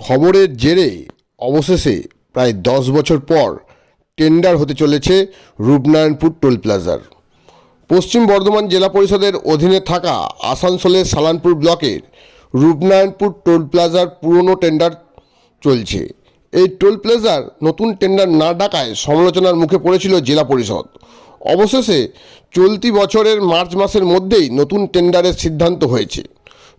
খবরের জেরে অবশেষে প্রায় দশ বছর পর টেন্ডার হতে চলেছে রূপনারায়ণপুর টোল প্লাজার। পশ্চিম বর্ধমান জেলা পরিষদের অধীনে থাকা আসানসোলের সালানপুর ব্লকের রূপনারায়ণপুর টোল প্লাজার পুরনো টেন্ডার চলছে। এই টোল প্লাজার নতুন টেন্ডার না ডাকায় সমালোচনার মুখে পড়েছিল জেলা পরিষদ। অবশেষে চলতি বছরের মার্চ মাসের মধ্যেই নতুন টেন্ডারের সিদ্ধান্ত হয়েছে।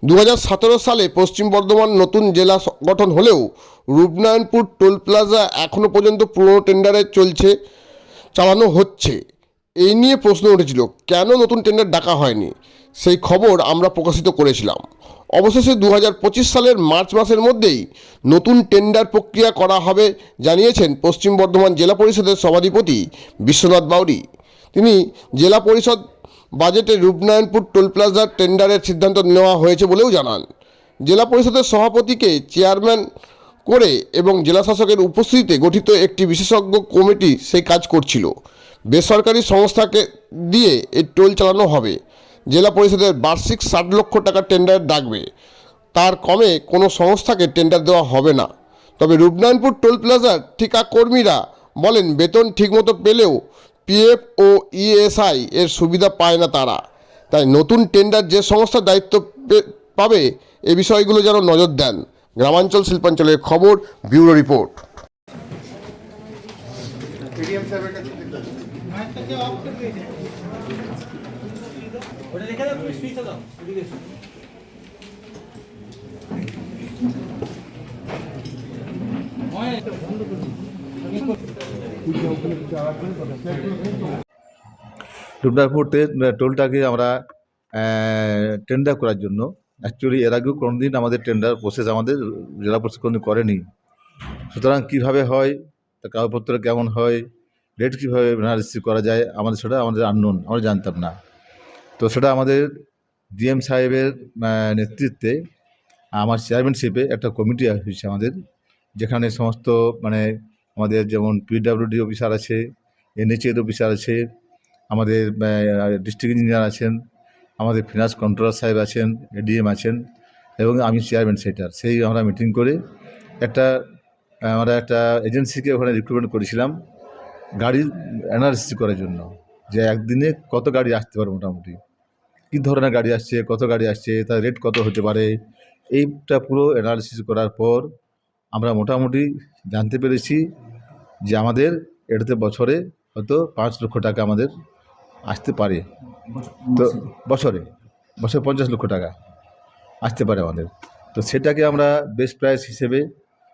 দু হাজার সতেরো সালে পশ্চিম বর্ধমান নতুন জেলা গঠন হলেও রূপনারায়ণপুর টোল প্লাজা এখনও পর্যন্ত পুরনো টেন্ডারে চলছে, চালানো হচ্ছে। এই নিয়ে প্রশ্ন উঠেছিল, কেন নতুন টেন্ডার ডাকা হয়নি? সেই খবর আমরা প্রকাশিত করেছিলাম। অবশেষে দু হাজার পঁচিশ সালের মার্চ মাসের মধ্যেই নতুন টেন্ডার প্রক্রিয়া করা হবে জানিয়েছেন পশ্চিম বর্ধমান জেলা পরিষদের সভাধিপতি বিশ্বনাথ বাউরি তিনি জেলা পরিষদ বাজেটে রূপনারায়ণপুর টোল প্লাজার টেন্ডারের সিদ্ধান্ত নেওয়া হয়েছে বলেও জানান। জেলা পরিষদের সভাপতিকে চেয়ারম্যান করে এবং জেলা শাসকের উপস্থিতিতে গঠিত একটি বিশেষজ্ঞ কমিটি সেই কাজ করছিল। বেসরকারি সংস্থাকে দিয়ে এই টোল চালানো হবে। জেলা পরিষদের বার্ষিক ষাট লক্ষ টাকার টেন্ডার ডাকবে। তার কমে কোনো সংস্থাকে টেন্ডার দেওয়া হবে না। তবে রূপনারায়ণপুর টোল প্লাজার ঠিকা কর্মীরা বলেন, বেতন ঠিকমতো পেলেও পিএফ ও ইএসআই এর সুবিধা পায় না তারা। তাই নতুন টেন্ডার যে সংস্থার দায়িত্ব পে- পাবে এ বিষয়গুলো যেন নজর দেন। গ্রামাঞ্চল শিল্পাঞ্চলের খবর ব্যুরো রিপোর্ট। বন্ধ দিই। টোলটাকে আমরা টেন্ডার করার জন্য অ্যাকচুয়ালি এর আগেও কোনোদিন আমাদের টেন্ডার প্রসেস আমাদের জেলা পরিষদ কোনোদিন করেনি সুতরাং কীভাবে হয় তা কাগজপত্র কেমন হয় রেট কীভাবে রিসিভ করা যায়, আমাদের সেটা আমাদের আননোন আমরা জানতাম না তো সেটা আমাদের ডিএম সাহেবের নেতৃত্বে আমার চেয়ারম্যানশিপে একটা কমিটি হয়েছে আমাদের, যেখানে সমস্ত মানে আমাদের যেমন পিডাব্লিউডি অফিসার আছে এনএচএর অফিসার আছে, আমাদের ডিস্ট্রিক্ট ইঞ্জিনিয়ার আছেন, আমাদের ফিনান্স কন্ট্রোলার সাহেব আছেন এডিএম আছেন এবং আমি চেয়ারম্যান সেটার। সেই আমরা মিটিং করে একটা, আমরা একটা এজেন্সিকে ওখানে রিক্রুটমেন্ট করেছিলাম গাড়ির অ্যানালিসিস করার জন্য, যে একদিনে কত গাড়ি আসতে পারে মোটামুটি, কী ধরনের গাড়ি আসছে, কত গাড়ি আসছে, তার রেট কত হতে পারে, এইটা পুরো অ্যানালিসিস করার পর আমরা মোটামুটি জানতে পেরেছি যে আমাদের এটাতে বছরে হয়তো পাঁচ লক্ষ টাকা আমাদের আসতে পারে। তো বছরে বছরে পঞ্চাশ লক্ষ টাকা আসতে পারে আমাদের। তো সেটাকে আমরা বেস্ট প্রাইস হিসেবে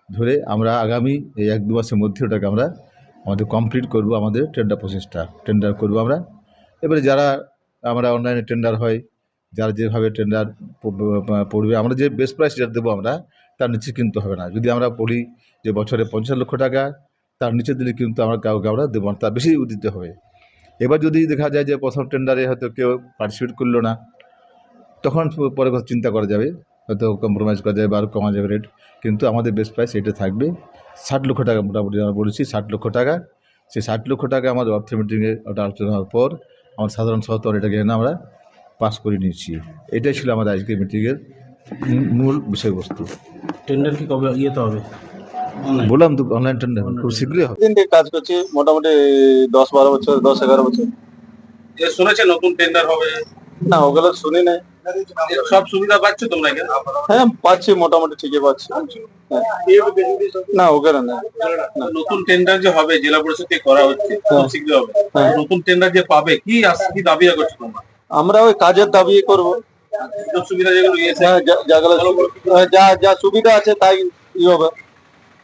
ধরে আমরা আগামী এই এক দু মাসের মধ্যে ওটাকে আমরা আমাদের কমপ্লিট করব আমাদের টেন্ডার প্রসেসটা টেন্ডার করব আমরা। এবারে যারা আমরা অনলাইনে টেন্ডার হয়, যারা যেভাবে টেন্ডার পড়বে, আমরা যে বেস্ট প্রাইস যেটা দেবো আমরা, তার নিচে কিন্তু হবে না। যদি আমরা বলি যে বছরে পঞ্চাশ লক্ষ টাকা তার নিচে দিলে কিন্তু আমরা কাউকে আমরা দেবো না তার বেশি দিতে হবে। এবার যদি দেখা যায় যে প্রথম টেন্ডারে হয়তো কেউ পার্টিসিপেট করল না, তখন পরে কথা চিন্তা করা যাবে, হয়তো কম্প্রোমাইজ করা যাবে বা আরও কমা যাবে রেট কিন্তু আমাদের বেস্ট প্রাইস এটা থাকবে। ষাট লক্ষ টাকা মোটামুটি আমরা বলেছি, ষাট লক্ষ টাকা। সেই ষাট লক্ষ টাকা আমাদের অর্থ মিটিংয়ে ওটা আলোচনা হওয়ার পর আমার সাধারণ সহতর এটাকে এনে আমরা পাস করে নিয়েছি। এটাই ছিল আমাদের আজকের মিটিংয়ের মূল বিষয়বস্তু। টেন্ডার কি কবে ইয়েতে হবে? বললাম তো অনলাইন টেন্ডার খুব শীঘ্রই হবে। দিন থেকে কাজ করছি মোটামুটি দশ বারো বছর দশ এগারো বছর। যে শুনেছে নতুন টেন্ডার হবে? না ওগুলো শুনি নাই। সব সুবিধা পাচ্ছ তোমরা হ্যাঁ পাচ্ছি মোটামুটি ঠিকই পাচ্ছি। হ্যাঁ। না ওগুলো না। নতুন টেন্ডার যে হবে জেলা পরিষদ থেকে করা হচ্ছে খুব শীঘ্র হবে। হ্যাঁ। নতুন টেন্ডার যে পাবে কি আস- কি দাবি করছ তোমরা? আমরা ওই কাজের দাবি করব। সুবিধা যেগুলো হ্যাঁ, যা- যা যা সুবিধা আছে তাই ই হবে।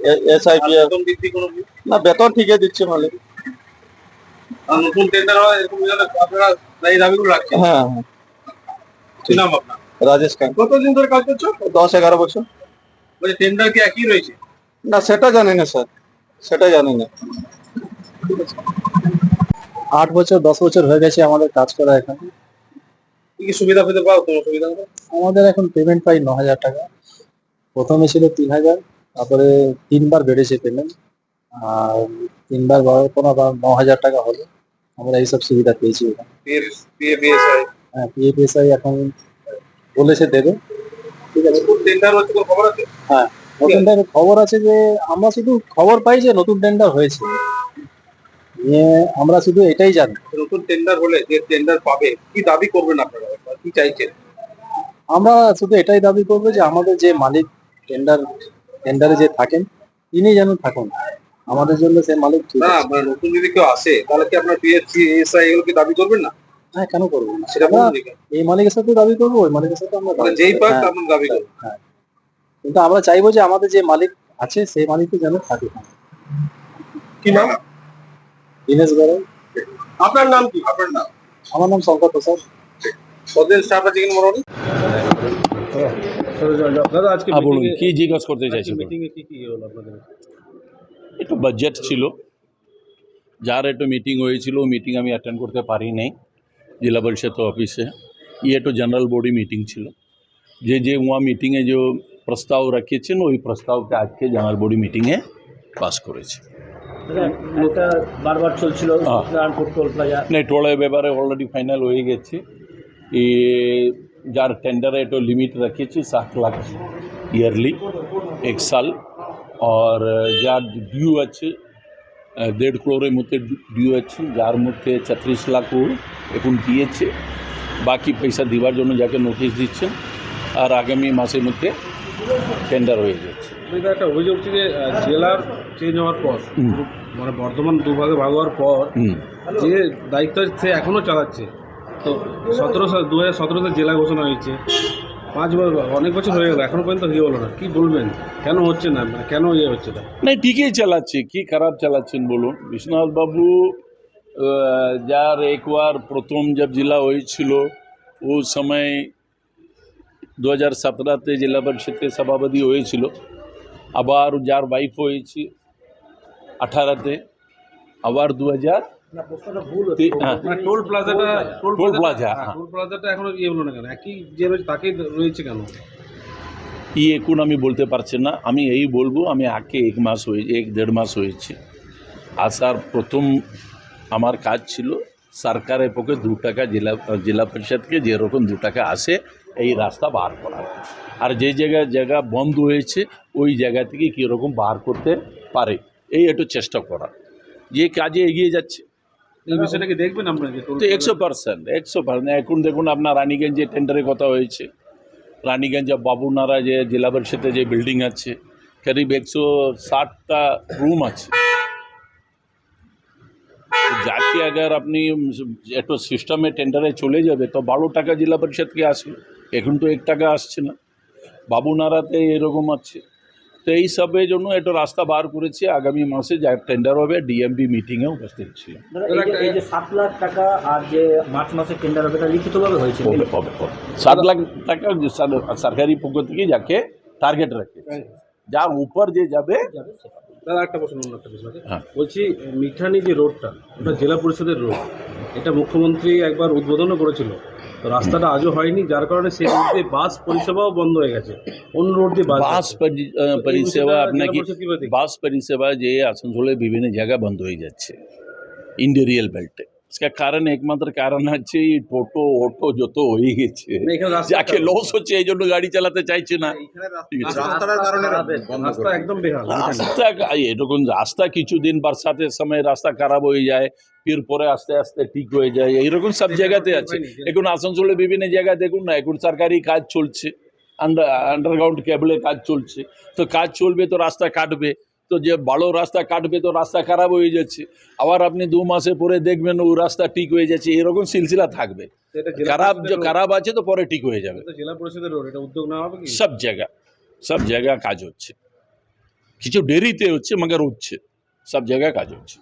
বেতন বৃদ্ধি কোনো না বেতন ঠিকই দিচ্ছে মালিক। আর নতুন টেন্ডার হয় এরকম হলে আপনারা এই দাবিগুলো রাখছেন। হ্যাঁ হ্যাঁ। কি নাম আপনার? রাজেশ খান। কতদিন ধরে কাজ করছ? দশ এগারো বছর। বলছে টেন্ডার কি একই রয়েছে? না সেটা জানি না স্যার। সেটা জানি না। আট বছর দশ বছর হয়ে গেছে আমাদের কাজ করা এখানে। কি কি সুবিধা পেতে তোমার সুবিধা? আমাদের এখন পেমেন্ট পাই ন হাজার টাকা। প্রথমে ছিল তিন হাজার। তারপরে তিনবার বেড়েছে পেমেন্ট আর তিনবার বাড়ার পর আবার ন হাজার টাকা হলো। আমরা এইসব সুবিধা পেয়েছি হ্যাঁ পিএফএসআই এখন বলেছে দেবে। ঠিক আছে। হ্যাঁ নতুন টেন্ডার খবর আছে যে আমরা শুধু খবর পাই যে নতুন টেন্ডার হয়েছে। নিয়ে আমরা শুধু এটাই জানি। নতুন টেন্ডার হলে যে টেন্ডার পাবে কি দাবি করবেন আপনারা? কি চাইছেন? আমরা শুধু এটাই দাবি করব যে আমাদের যে মালিক টেন্ডার টেন্ডারে যে থাকেন তিনি যেন থাকুন। আমাদের জন্য সে মালিক ঠিক না। মানে নতুন যদি কেউ আসে তাহলে কি আপনার পিএসসি এসআই এগুলো কি দাবি করবেন না? হ্যাঁ কেন করব না? সেটা আমরা এই মালিকের সাথে দাবি করব ওই মালিকের সাথে আমরা মানে যেই করব। পাক হ্যাঁ, আপনার দাবি করবেন কিন্তু আমরা চাইব যে আমাদের যে মালিক আছে সেই মালিকই যেন থাকে। কি নাম? দীনেশ গড়াই আপনার নাম কি? আপনার নাম? আমার নাম শঙ্কর প্রসাদ। কতদিন স্টাফ আছে কিনা মোটামুটি? দাদা আজকে কি জিজ্ঞাসা করতে চাইছেন একটু বাজেট ছিল। যার একটু মিটিং হয়েছিল মিটিং আমি অ্যাটেন্ড করতে পারি নাই। জেলা পরিষদ অফিসে। ই একটু জেনারেল বডি মিটিং ছিল। যে যে উয়া মিটিংয়ে যে প্রস্তাব রাখিয়েছেন ওই প্রস্তাবটা আজকে জেনারেল বডি মিটিংয়ে পাস করেছে। এটা বারবার চলছিল হ্যাঁ। না টোলের ব্যাপারে অলরেডি ফাইনাল হয়ে গেছে। এ যার টেন্ডারে একটু লিমিট রাখিয়েছি সাত লাখ ইয়ারলি এক সাল আর যার ডিউ আছে দেড় ক্রোরের মধ্যে ডিউ আছে যার মধ্যে ছত্রিশ লাখ এখন দিয়েছে বাকি পয়সা দেওয়ার জন্য যাকে নোটিশ দিচ্ছেন আর আগামী মাসের মধ্যে টেন্ডার হয়ে যাচ্ছে একটা অভিযোগ হচ্ছে যে জেলার চেঞ্জ হওয়ার পর মানে বর্ধমান দুভাগে ভাগ হওয়ার পর যে দায়িত্ব সে এখনও চালাচ্ছে তো সতেরো সাল, দু হাজার সতেরোতে জেলা ঘোষণা হয়েছে। পাঁচ বছর, অনেক বছর হয়ে গেল, এখনও পর্যন্ত ইয়ে হলো না, কি বলবেন? কেন হচ্ছে না মানে কেন ইয়ে হচ্ছে না नहीं ঠিকই চালাচ্ছে, কি খারাপ চালাচ্ছেন বলুন। বিশ্বনাথ বাবু যার একবার প্রথম জব জেলা হয়েছিল, ও সময় দু হাজার সতেরোতে জেলা পরিষদের সভাপতি হয়েছিল। আবার যার ওয়াইফ হয়েছে, আঠারোতে, আবার দু হাজার না প্রশ্নটা ভুল তি- টোল প্লাজাটা টোল টোল প্লাজা। টোল প্লাজাটা এখনও ইয়ে হলো না কেন? একই যে রয়েছে রয়েছে কেন? ই এখন আমি বলতে পারছি না। আমি এই বলব আমি আগে এক মাস হয়ে এক দেড় মাস হয়েছে। আসার প্রথম আমার কাজ ছিল সরকারের পক্ষে দু টাকা জেলা জেলা পরিষদকে যেরকম দু টাকা আসে এই রাস্তা বার করা। আর যে জায়গায় জায়গা বন্ধ হয়েছে ওই জায়গা থেকে কীরকম বার করতে পারে এই একটু চেষ্টা করা। যে কাজে এগিয়ে যাচ্ছে এই বিষয়টা দেখবেন আপনারা তো একশো পার্সেন্ট একশো পার্সেন্ট। এখন দেখুন আপনার রানীগঞ্জে টেন্ডারের কথা হয়েছে। রানীগঞ্জে বাবুনারা যে জেলা পরিষদে যে বিল্ডিং আছে করিব একশো ষাটটা রুম আছে। যাকে আগার আপনি একটু সিস্টেমে টেন্ডারে চলে যাবে তো বারো টাকা জেলা পরিষদকে আসবে। এখন তো এক টাকা আসছে না। বাবুনারাতে এরকম আছে। তো এই সবের জন্য এটা রাস্তা বার করেছে। আগামী মাসে যা টেন্ডার হবে ডিএমবি মিটিংয়ে উপস্থিত ছিল এই যে- সাত লাখ টাকা আর যে মার্চ মাসে টেন্ডার হবে লিখিতভাবে হয়েছে হবে সাত লাখ টাকা সরকারি পক্ষ থেকে যাকে টার্গেট রাখে। যার উপর যে যাবে। দাদা একটা প্রশ্ন অন্য একটা প্রশ্ন হ্যাঁ। বলছি মিঠানি যে রোডটা ওটা জেলা পরিষদের রোড। এটা মুখ্যমন্ত্রী একবার উদ্বোধনও করেছিল। তো রাস্তাটা আজও হয়নি যার কারণে সেই রোড দিয়ে বাস পরিষেবাও বন্ধ হয়ে গেছে। অন্য রোড দিয়ে বাস বাস পরি- পরিষেবা আপনাকে? বাস পরিষেবা যে আসানসোলের বিভিন্ন জায়গা বন্ধ হয়ে যাচ্ছে। ইন্ডোরিয়াল বেল্টে इसका कारण একমাত্র কারণ হচ্ছে এই টোটো অটো যত হয়ে গেছে না, এখানে রাস্তা যাকে লস হচ্ছে এই জন্য গাড়ি চালাতে চাইছে না ঠিক আছে রাস্তা একদম বেহাল রাস্তা এরকম রাস্তা কিছুদিন বরসাতের সময় রাস্তা খারাপ হয়ে যায় ফির পরে আস্তে আস্তে ঠিক হয়ে যায় এইরকম সব জায়গাতে আছে এখন আসানসোলে বিভিন্ন জায়গায় দেখুন না এখন সরকারি কাজ চলছে আন্ডার আন্ডারগ্রাউন্ড কেবলে কাজ চলছে তো কাজ চলবে তো রাস্তা কাটবে তো যে বড় রাস্তা কাটবে তো রাস্তা খারাপ হয়ে যাচ্ছে। আবার আপনি দু মাসে পরে দেখবেন ও রাস্তা ঠিক হয়ে যাচ্ছে এরকম সিলসিলা থাকবে। খারাপ খারাপ আছে তো পরে ঠিক হয়ে যাবে। জেলা পরিষদের রোড এটা উদ্যোগ নেওয়া হবে সব জায়গা সব জায়গা কাজ হচ্ছে। কিছু দেরিতে হচ্ছে মগর হচ্ছে সব জায়গায় কাজ হচ্ছে।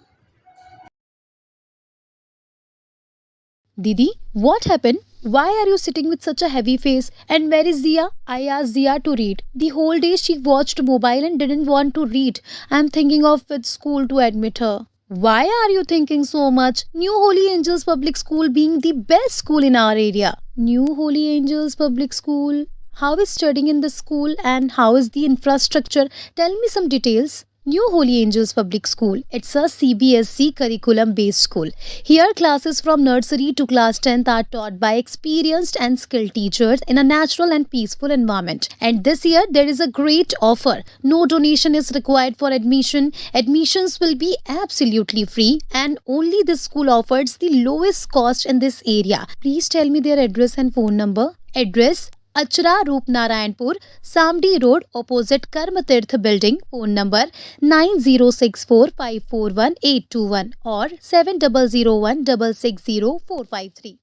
Didi, what happened? Why are you sitting with such a heavy face? And where is Zia? I asked Zia to read. The whole day she watched mobile and didn't want to read. I'm thinking of which school to admit her. Why are you thinking so much? New Holy Angels Public School being the best school in our area. New Holy Angels Public School. How is studying in the school and how is the infrastructure? Tell me some details. New Holy Angels Public School. It's a CBSC curriculum based school. Here, classes from nursery to class 10th are taught by experienced and skilled teachers in a natural and peaceful environment. And this year, there is a great offer. No donation is required for admission. Admissions will be absolutely free, and only this school offers the lowest cost in this area. Please tell me their address and phone number. Address अचरा Rupnarayanpur, सामडी road opposite Karm Tirth building phone number nine zero six four five four one eight two one और seven double zero one double six zero four five three